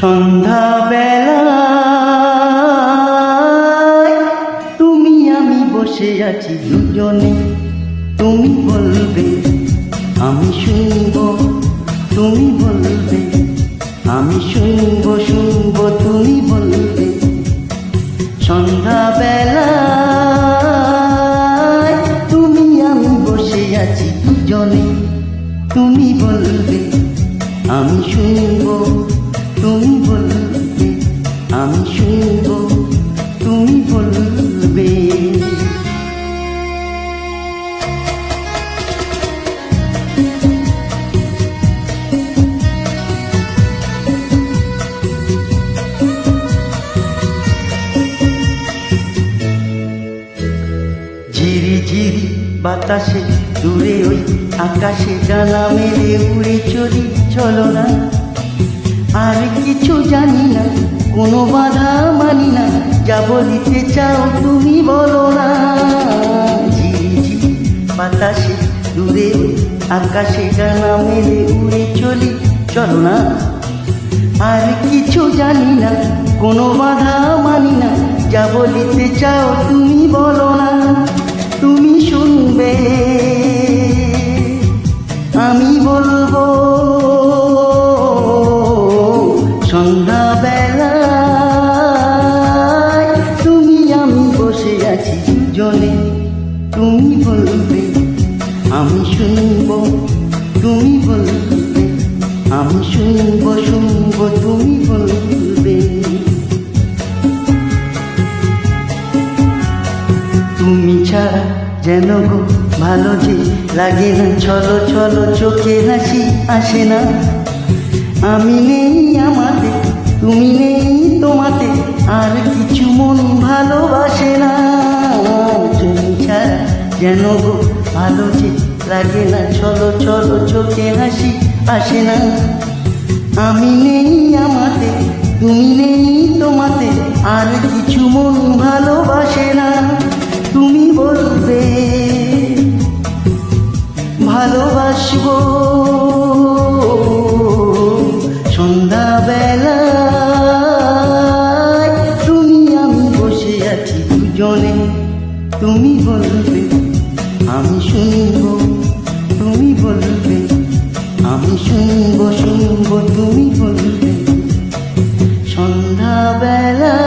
সন্ধ্যাবেলায় তুমি আমি বসে আছি দুজনে। তুমি বলবে, আমি শুনব। তুমি বলবে, আমি শুনব শুনব। তুমি বলবে, সন্ধ্যাবেলায় তুমি আমি বসে আছি দুজনে। তুমি বলবে, আমি শুনব। বাতাসে দূরে ওই আকাশে ডানা মেলে উড়ে চলি, চলো না। আর কিছু জানি না, কোনো বাধা মানি না, যা বলিতে চাও তুমি বলো না। ঝিরি ঝিরি বাতাসে দূরে আকাশে ডানা মেলে উড়ে চলি, চলো না। আর কিছু জানি না, কোনো বাধা মানি না, যা বলিতে চাও তুমি বলো না। তুমি শুনবে আমি বলব, সন্ধ্যাবেলায় তুমি আমি বসে আছি দুজনে তুমি বলবে, আমি শুনব, তুমি বলবে, আমি শুনব, শুনব, তুমি বলবে। তুমি ছাড়া যেন গো ভালো যে লাগে না চলো চলো চোখে হাসি আসে না। আমি নেই আমাতে, তুমি নেই তোমাতে, আর কিছু মন ভালোবাসে না। তুমি ছাড়া যেন গো ভালো যে লাগে না চলো চলো চোখে হাসি আসে না। আমি নেই আমাতে, তুমি নেই তোমাতে, আর কিছু মন ভালোবাসে না। আসব। সন্ধ্যাবেলায় তুমি আমি বসে আছি দুজনে। তুমি বলবে, আমি শুনব। তুমি বলবে, আমি শুনব শুনব। তুমি বলবে, সন্ধ্যাবেলা